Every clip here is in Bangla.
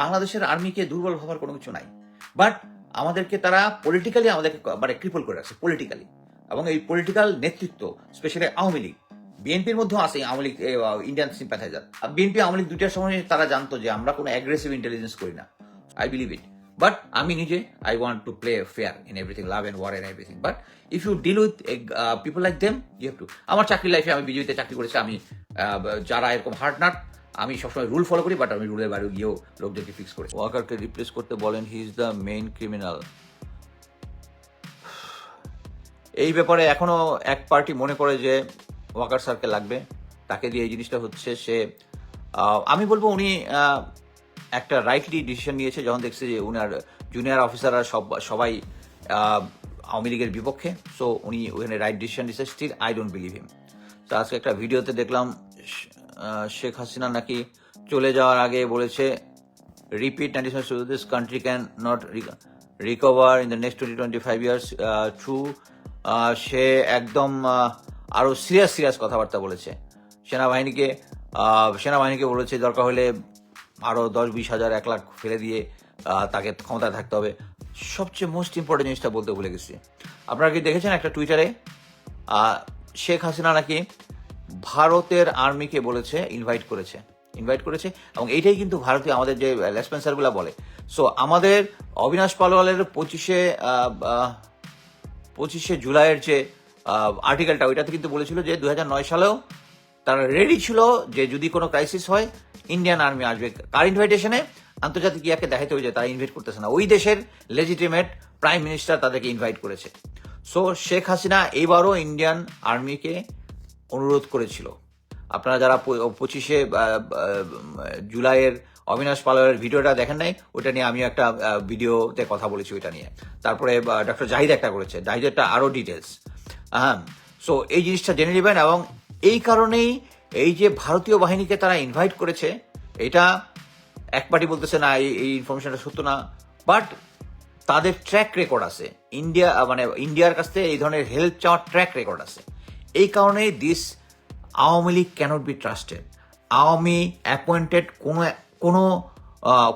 বাংলাদেশের আর্মিকে দুর্বল ভাবার কোনো কিছু নাই। বাট আমাদেরকে তারা পলিটিক্যালি আমাদেরকে মানে ক্রিপল করে রাখছে পলিটিক্যালি এবং এই পলিটিক্যাল নেতৃত্ব স্পেশালি আওয়ামী লীগ, বিএনপির মধ্যেও আছে Awami League Indian sympathiser BNP Awami League দুইটার সময় তারা জানতো যে আমরা কোনো অ্যাগ্রেসিভ ইন্টেলিজেন্স করি না। আই বিলিভ ইট বাট আমি নিজে I want to play fair in everything love and war and everything but if you deal with people like them you have to আমার চাকরি লাইফে আমি বিজেপিতে চাকরি করেছি, আমি যারা এরকম হার্ড নাট আমি সবসময় রুল ফলো করি বাট আমি রুলের বাইরে গিয়েও লোকদেরকে ফিক্স করি। ওয়াকারকে রিপ্লেস করতে বলেন he is the main criminal এই ব্যাপারে এখনও এক পার্টি মনে করে যে ওয়াকার স্যারকে লাগবে। তাকে দিয়ে এই জিনিসটা হচ্ছে সে আমি বলব উনি একটা রাইটলি ডিসিশন নিয়েছে, যখন দেখছে যে উনার জুনিয়র অফিসাররা সব, সবাই আওয়ামী লীগের বিপক্ষে। সো উনি ওখানে রাইট ডিসিশন নিয়েছে still I don't believe him তো আজকে একটা ভিডিওতে দেখলাম শেখ হাসিনা নাকি চলে যাওয়ার আগে বলেছে repeat ninety this country can not recover in the next twenty twenty five years true সে একদম আহ, আরও সিরিয়াস সিরিয়াস কথাবার্তা বলেছে। সেনাবাহিনীকে সেনাবাহিনীকে বলেছে দরকার হলে আরও দশ বিশ হাজার এক লাখ ফেলে দিয়ে তাকে ক্ষমতায় থাকতে হবে। সবচেয়ে মোস্ট ইম্পর্টেন্ট জিনিসটা বলতে ভুলে গেছি। আপনারা কি দেখেছেন একটা টুইটারে শেখ হাসিনা নাকি ভারতের আর্মিকে বলেছে ইনভাইট করেছে ইনভাইট করেছে, এবং এইটাই কিন্তু ভারতীয় আমাদের যে লেসপেন্সারগুলো বলে। সো আমাদের অবিনাশ পালোয়ালের পঁচিশে পঁচিশে জুলাইয়ের যে আর্টিকেলটা ওইটাতে কিন্তু বলেছিল যে দু হাজার নয় সালেও তারা রেডি ছিল যে, যদি কোনো ক্রাইসিস হয় ইন্ডিয়ান আর্মি আসবে। কার ইনভাইটেশনে আন্তর্জাতিক ইয়াকে দেখাতে যে, তারা ইনভাইট করতেছে না। ওই দেশের লেজিটিমেট প্রাইম মিনিস্টার তাদেরকে ইনভাইট করেছে। সো শেখ হাসিনা এইবারও ইন্ডিয়ান আর্মিকে অনুরোধ করেছিল। আপনারা যারা পঁচিশে জুলাইয়ের অবিনাশ পালের ভিডিওটা দেখেন নাই ওটা নিয়ে আমি একটা ভিডিওতে কথা বলেছি ওইটা নিয়ে। তারপরে ডক্টর জাহিদ একটা করেছে। জাহিদেরটা আরও ডিটেলস হ্যাঁ সো এই জিনিসটা জেনে নেবেন এবং এই কারণেই এই যে ভারতীয় বাহিনীকে তারা ইনভাইট করেছে, এটা এক পার্টি বলতেছে, না, এই এই ইনফরমেশনটা সত্য না। বাট তাদের ট্র্যাক রেকর্ড আছে। ইন্ডিয়া মানে ইন্ডিয়ার কাছ থেকে এই ধরনের হেল্প চাওয়ার ট্র্যাক রেকর্ড আছে। এই কারণে this Awami League cannot be trusted Awami appointed কোনো কোনো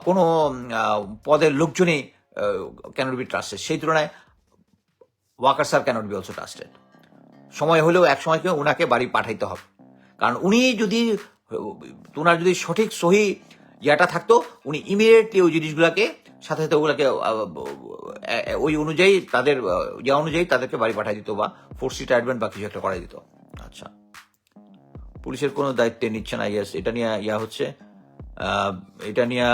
কোনো পদের লোকজনই ক্যানট বি ট্রাস্টেড সেই তুলনায় Waker sir cannot be also trusted সময় হলেও এক সময় কেউ ওনাকে বাড়ি পাঠাইতে হবে। কারণ উনি যদি ওনার যদি সঠিক সহি ইয়াটা থাকতো, উনি ইমিডিয়েটলি ওই জিনিসগুলোকে, সাথে সাথে ওগুলাকে ওই অনুযায়ী তাদের ইয়া অনুযায়ী তাদেরকে বাড়ি পাঠিয়ে দিত বা ফোর্স রিটায়ারমেন্ট বা কিছু একটা করাই দিত। আচ্ছা। পুলিশের কোনো দায়িত্বে নিচ্ছে না ইয়েস এটা নিয়ে, ইয়া হচ্ছে এটা নিয়ে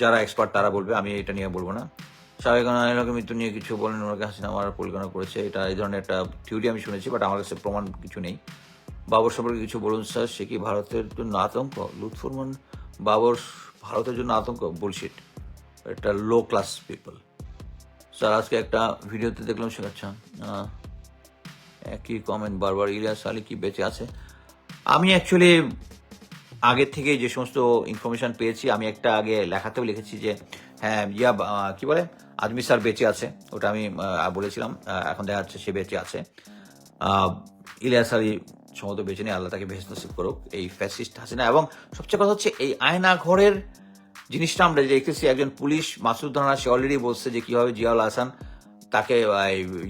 যারা এক্সপার্ট তারা বলবে, আমি এটা নিয়ে বলব না। আইনকে মৃত্যু নিয়ে কিছু বলেন ওনাকে হাসিনা মারার পরিকল্পনা করেছে। এটা এই ধরনের একটা থিওরি আমি শুনেছি বাট আমার কাছে প্রমাণ কিছু নেই। বাবর সম্পর্কে কিছু বলুন, স্যার। সে কি ভারতের জন্য আতঙ্ক? লুৎফরমান বাবর ভারতের জন্য আতঙ্ক? বলশিট এটা লো ক্লাস পিপল স্যার, আজকে একটা ভিডিওতে দেখলাম সে আচ্ছা একই কমেন্ট বারবার, ইলিয়াস আলী কি বেঁচে আছে? আমি অ্যাকচুয়ালি আগের থেকে যে সমস্ত ইনফরমেশন পেয়েছি, আমি একটা আগে লেখাতেও লিখেছি যে হ্যাঁ ইয়া কি বলে, আজমি স্যার বেঁচে আছে, ওটা আমি বলেছিলাম এখন দেখা যাচ্ছে সে বেঁচে আছে। ইলিয়াস আলী সম্ভবত বেঁচে নেই, আল্লাহ তাকে ভেস্ত করুক, এই ফ্যাসিস্ট হাসিনা, এবং সবচেয়ে কথা হচ্ছে, এই আয়না ঘরের জিনিসটা আমরা দেখতেছি একজন পুলিশ মাসুদ রানা, সে অলরেডি বলছে যে কীভাবে জিয়াউল হাসান তাকে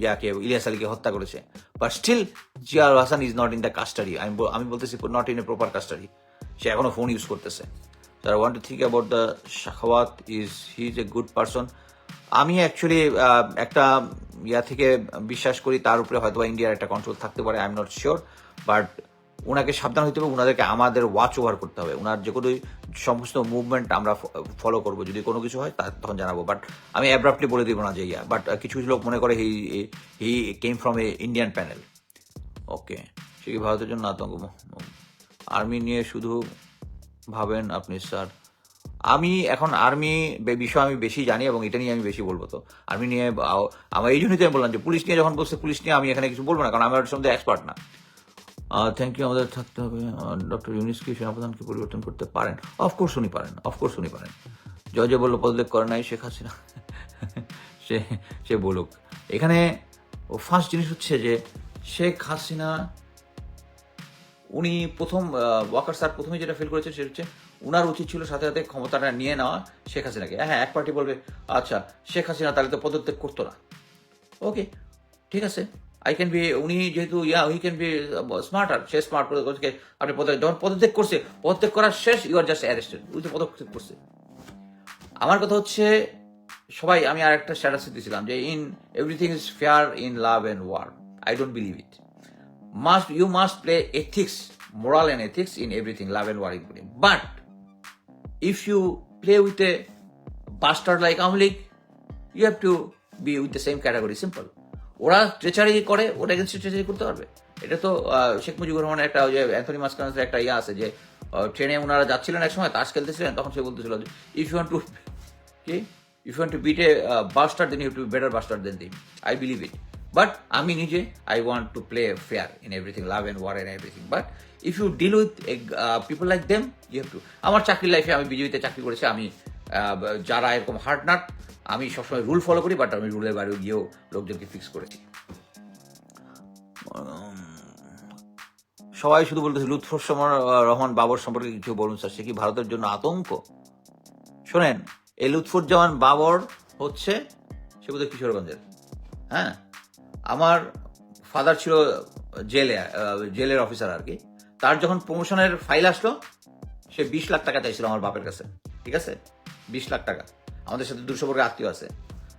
ইয়াকে, ইলিয়াস আলীকে হত্যা করেছে। But still Ziaul Hasan is not in the custody আমি আমি বলতেছি not in a proper custody সে এখনও ফোন ইউজ করতেছে। তার want to think about the Shakhawat is he is a good person আমি অ্যাকচুয়ালি একটা ইয়া থেকে বিশ্বাস করি, তার উপরে হয়তো ইন্ডিয়ার একটা কন্ট্রোল থাকতে পারে I am not sure but ওনাকে সাবধান হইতে হবে ওনাদেরকে আমাদের ওয়াচ ওভার করতে হবে। ওনার যে কোনো সমস্ত মুভমেন্ট আমরা ফলো করব, যদি কোনো কিছু হয় তা, তখন জানাব। বাট আমি অ্যাব্রাপ্টলি বলে দিব না যে ইয়া। বাট কিছু কিছু লোক মনে করে he he came from a Indian panel okay সে কি ভারতের জন্য আতঙ্ক? আর্মি নিয়ে শুধু ভাবেন আপনি স্যার আমি এখন আর্মি বিষয়ে আমি বেশি জানি এবং এটা নিয়ে আমি বেশি বলব তো। আর্মি নিয়ে আমার এই জন্যই আমি বললাম যে পুলিশ নিয়ে যখন বলছে, পুলিশ নিয়ে আমি এখানে কিছু বলব না, কারণ আমি ওর সম্বন্ধে এক্সপার্ট না। থ্যাংক ইউ আমাদের থাকতে হবে। ডক্টর ইউনিসকে সেনাপ্রধানকে পরিবর্তন করতে পারেন। অফকোর্স উনি পারেন অফকোর্স উনি পারেন। জয় জয় বলল, পদত্যাগ করে নাই শেখ হাসিনা। সে সে বলুক। এখানে ও ফার্স্ট জিনিস হচ্ছে যে, শেখ হাসিনা, উনি প্রথম ওয়াকার স্যার প্রথমে যেটা ফিল করেছে সেটা হচ্ছে, উনার উচিত ছিল সাথে সাথে ক্ষমতাটা নিয়ে নেওয়া শেখ হাসিনাকে। হ্যাঁ এক পার্টি বলবে আচ্ছা শেখ হাসিনা তাহলে তো পদত্যাগ করতো না। ওকে ঠিক আছে। আই ক্যান বি উনি যেহেতু yeah we can be smart আর সে স্মার্ট করে আপনি পদত্যাগ যখন পদত্যাগ করছে পদত্যাগ করার শেষ ইউ আর জাস্ট অ্যারেস্টেড উনি তো পদক্ষেপ করছে আমার কথা হচ্ছে সবাই আমি আর একটা স্ট্যাটাস দিয়েছিলাম যে in everything is fair in love and war I don't believe it must you must play ethics moral and ethics in everything love and war including but if you play with a bastard like Amlik, you have to be with the same category. Simple. ওরা ট্রেচারি করে ওরা এগেন্সে ট্রেচারি করতে পারবে। এটা তো শেখ মুজিবুর রহমানের একটা ওই যে অ্যান্থনি মাসকানের একটা ইয়ে আছে যে ট্রেনে ওনারা যাচ্ছিলেন এক সময় তাস খেলতেছিলেন, তখন সে বলতেছিল ইফ ইউ টু কি? If you to beat a buster then you to better buster then them I believe it but আমি নিজে I want to play fair in everything love and war and everything but if you deal with people like them you have to আমার চাকরি লাইফে আমি বিজেপিতে চাকরি করেছি, আমি যারা এরকম হার্ড নাট আমি সবসময় রুল ফলো করি বাট আমি রুলের বাইরে গিয়েও লোকজনকে ফিক্স করেছি। সবাই শুধু বলতেছে লুৎফর রহমান বাবর সম্পর্কে কিছু বলুন স্যার, সে কি ভারতের জন্য আতঙ্ক? শোনেন, এই লুৎফুজ্জামান বাবর হচ্ছে, সে বোধহয় কিশোরগঞ্জের। হ্যাঁ? আমার ফাদার ছিল জেলে জেলের অফিসার আর কি। তার যখন প্রমোশনের ফাইল আসলো, সে বিশ লাখ টাকা চাইছিল আমার বাপের কাছে। ঠিক আছে? বিশ লাখ টাকা। আমাদের সাথে দুশো বর্গের আত্মীয় আছে।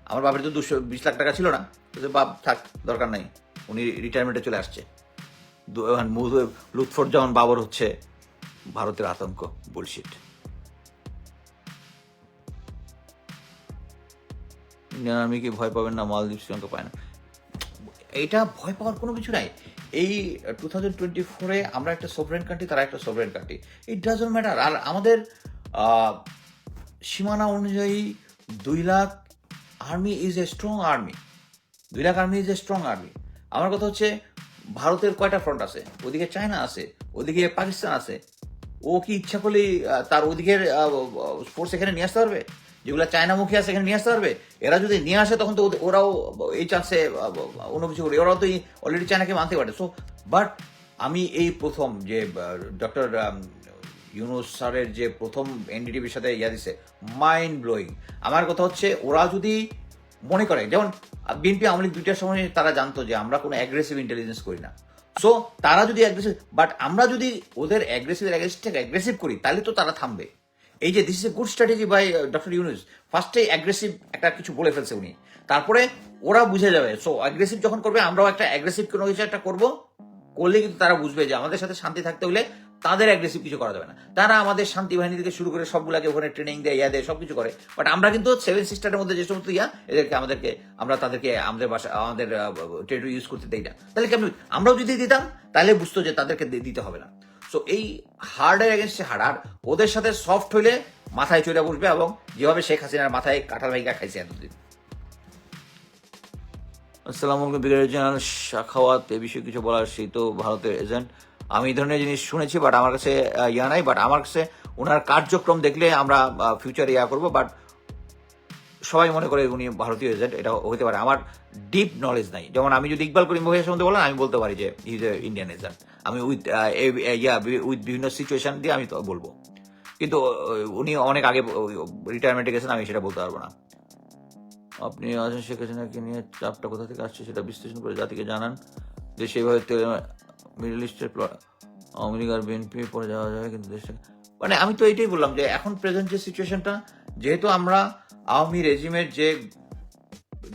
আমার বাপের তো দুশো, বিশ লাখ টাকা ছিল না। বাপ, থাক, দরকার নাই। উনি রিটায়ারমেন্টে চলে আসছে। দু- এখন বাবর হচ্ছে, ভারতের আতঙ্ক বুলশিট আর্মি কি ভয় পাবেন না, মালদ্বীপ, শ্রীলঙ্কা পায় না। এইটা ভয় পাওয়ার কোনো কিছু নাই। এই টু থাউজেন্ড টোয়েন্টি ফোরে আমরা একটা সোভরেন কান্ট্রি তারা একটা sovereign country it doesn't matter আর আমাদের সীমানা অনুযায়ী দুই lakh army is a strong army দুই lakh army is a strong army আমার কথা হচ্ছে, ভারতের কয়টা ফ্রন্ট আছে? ওদিকে চায়না আছে, ওদিকে পাকিস্তান আছে। ও কি ইচ্ছা করলেই তার ওদিকের ফোর্স এখানে নিয়ে আসতে পারবে? যেগুলো চায়নামুখী আছে, এখানে নিয়ে আসতে পারবে? এরা যদি নিয়ে আসে, তখন তো ওরাও এই চান্সে অন্য কিছু করে ওরাও তো অলরেডি চায়নাকে মানতে পারে সো বাট আমি এই প্রথম যে ডক্টর ইউনুস স্যারের যে প্রথম এনডিটিভির সাথে ইয়া দিছে মাইন্ড ব্লোয়িং আমার কথা হচ্ছে, ওরা যদি মনে করে, যেমন বিএনপি আওয়ামী লীগ দুইটার সময় তারা জানতো যে আমরা কোনো অ্যাগ্রেসিভ ইন্টেলিজেন্স করি না। সো তারা যদি অ্যাগ্রেসিভ বাট আমরা যদি ওদের অ্যাগ্রেসিভ অ্যাগ্রেসিভটাকে অ্যাগ্রেসিভ করি, তাহলে তো তারা থামবে। এই যে this is a good strategy by doctor Yunus ফার্স্টে অ্যাগ্রেসিভ একটা কিছু বলে ফেলছে উনি। তারপরে ওরা বুঝে যাবে সো অ্যাগ্রেসিভ যখন করবে, আমরাও একটা অ্যাগ্রেসিভ কোনো কিছু একটা করব। করলে কিন্তু তারা বুঝবে যে আমাদের সাথে শান্তি থাকতে হলে তাদের অ্যাগ্রেসিভ কিছু করা যাবে না। তারা আমাদের শান্তি বাহিনী থেকে শুরু করে সবগুলাকে ওখানে ট্রেনিং দেয়, ইয়া দেয়, সবকিছু করে। বাট আমরা কিন্তু সেভেন সিস্টারের মধ্যে যে সমস্ত ইয়া, এদেরকে আমাদেরকে, আমরা তাদেরকে আমাদের বাসা, আমাদের টেরিটরি ইউজ করতে দেই না। তাহলে কেমন আমরাও যদি দিতাম, তাহলে বুঝতো যে তাদেরকে দিতে হবে না। সো এই হার্ডের এগেনস্টে হার্ড আর ওদের সাথে সফট হইলে মাথায় চলে বসবে এবং যেভাবে শেখ হাসিনার মাথায় কাঁঠাল ভাইগা খাইছে এতদিন। আসসালামু আলাইকুম ব্রিগেডিয়ার শাখাওয়াত, এ বিষয়ে কিছু বলার, সেই তো ভারতের এজেন্ট আমি এই ধরনের জিনিস শুনেছি বাট আমার কাছে ইয়া নাই বাট আমার কাছে ওনার কার্যক্রম দেখলে আমরা ফিউচারে ইয়া করব বাট সবাই মনে করে উনি ভারতীয় এজেন্ট এটা হতে পারে। আমার ডিপ নলেজ নাই। যেমন আমি যদি ইকবাল করিম ভাইয়ের সম্বন্ধে বলেন, আমি বলতে পারি যে ইজ এ ইন্ডিয়ান এজেন্ট আমি উইথ ইয়া উইথ বিভিন্ন সিচুয়েশন দিয়ে আমি তো বলব। কিন্তু উনি অনেক আগে রিটায়ারমেন্টে গেছেন, আমি সেটা বলতে পারব না। আপনি আছেন শেখ হাসিনাকে নিয়ে চাপটা কোথা থেকে আসছে সেটা বিশ্লেষণ করে জাতিকে জানান। যে সেইভাবে মিডল ইস্টের আর বিএনপি পরে যাওয়া যাবে কিন্তু দেশটা মানে আমি তো এটাই বললাম যে এখন প্রেজেন্ট যে সিচুয়েশনটা যেহেতু আমরা আওয়ামী রেজিমের যে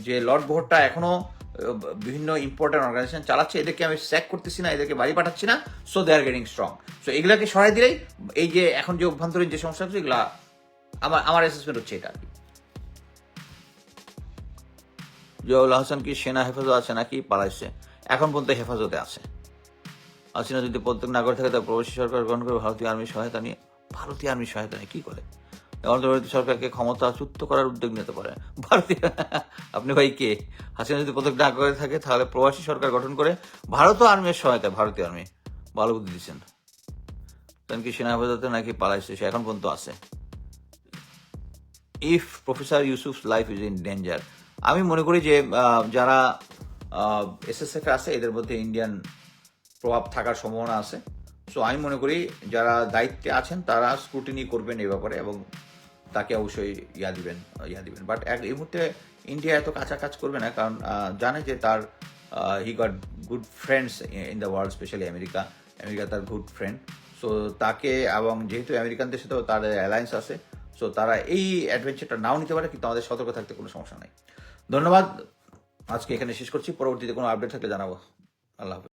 যে লর্ড ভোটটা এখনও বিভিন্ন ইম্পর্টেন্ট অর্গানাইজেশন চালাচ্ছে, এদেরকে আমি স্যাক করতেছি না, এদেরকে বাড়ি পাঠাচ্ছি না so they are getting strong so এগুলাকে সরাই দিলেই এই যে এখন যে অভ্যন্তরীণ যে সমস্যা হচ্ছে এগুলা আমার আমার অ্যাসেসমেন্ট হচ্ছে এটা জয়াউল হাসান কি সেনা হেফাজত আছে নাকি পালাইছে? এখন পর্যন্ত হেফাজতে আছে। হাসিনা যদি প্রত্যেক না করে থাকে তা প্রবাসী সরকার গ্রহণ করে ভারতীয় আর্মির সহায়তা নিয়ে ভারতীয় আর্মির সহায়তা নিয়ে কি করে? অন্তর্বর্তী সরকারকে ক্ষমতাচ্যুত করার উদ্যোগ নিতে পারে। ভারতীয় আপনি ভাই কে? হাসিনা যদি প্রত্যেক না করে থাকে, তাহলে প্রবাসী সরকার গঠন করে ভারতীয় আর্মির সহায়তা, ভারতীয় আর্মি। ভালো বুদ্ধি দিচ্ছেন। কারণ কি সেনা হেফাজতে নাকি পালাইছে সে এখন পর্যন্ত আছে। If professor Yusuf life is in danger আমি মনে করি যে যারা এসএসএফ আছে, এদের মধ্যে ইন্ডিয়ান প্রভাব থাকার সম্ভাবনা আছে। সো আমি মনে করি যারা দায়িত্বে আছেন, তারা স্ক্রুটিনি করবেন এই ব্যাপারে এবং তাকে অবশ্যই ইয়া দিবেন ইয়া দিবেন। বাট এক, এই মুহূর্তে ইন্ডিয়া এত কাছা কাজ করবে না, কারণ জানে যে তার he got good friends in the world specially America America তার গুড ফ্রেন্ড সো তাকে এবং যেহেতু আমেরিকানদের সাথেও তার অ্যালায়েন্স আছে। সো তারা এই অ্যাডভেঞ্চারটা নাও নিতে পারে, কিন্তু আমাদের সতর্ক থাকতে কোনো সমস্যা নাই। ধন্যবাদ। আজকে এখানে শেষ করছি। পরবর্তীতে কোনো আপডেট থাকলে জানাব। আল্লাহ হাফেজ।